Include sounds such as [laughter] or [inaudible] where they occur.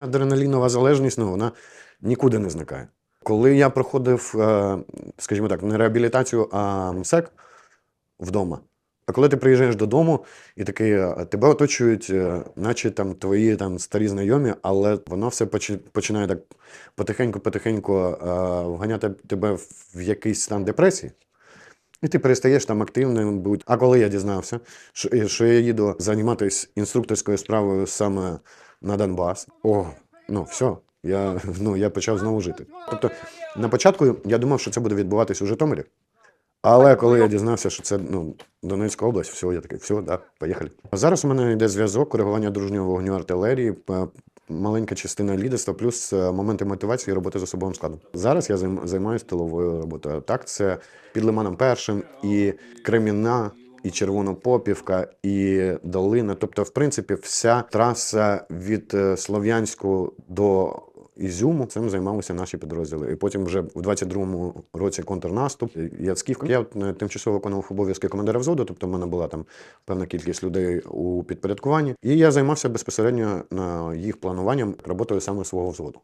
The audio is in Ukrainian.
Адреналінова залежність, ну, вона нікуди не зникає. Коли я проходив, е, скажімо так, не реабілітацію, а МСЕК вдома. А коли ти приїжджаєш додому і такий, е, тебе оточують, е, наче там твої там старі знайомі, але воно все починає так потихеньку-потихеньку вганяти тебе в якийсь стан депресії. І ти перестаєш там активним бути. А коли я дізнався, що я їду займатися інструкторською справою саме на Донбас, о, ну все, я, [laughs] ну, я почав знову жити. Тобто, на початку я думав, що це буде відбуватись у Житомирі. Але коли я дізнався, що це ну, Донецька область, все, я такий, все, да, поїхали. Зараз у мене йде зв'язок, коригування дружнього вогню артилерії, маленька частина лідерства, плюс е, моменти мотивації роботи з особовим складом. Зараз я займаюся тиловою роботою. Так, це під Лиманом Першим і Креміна. І Червонопопівка, і Долина. Тобто, в принципі, вся траса від е, Слов'янську до Ізюму цим займалися наші підрозділи. І потім вже в 22-му році контрнаступ. Яцьківка. Я е, тимчасово виконував обов'язки командира взводу, тобто в мене була там певна кількість людей у підпорядкуванні. І я займався безпосередньо на їх плануванням роботою саме свого взводу.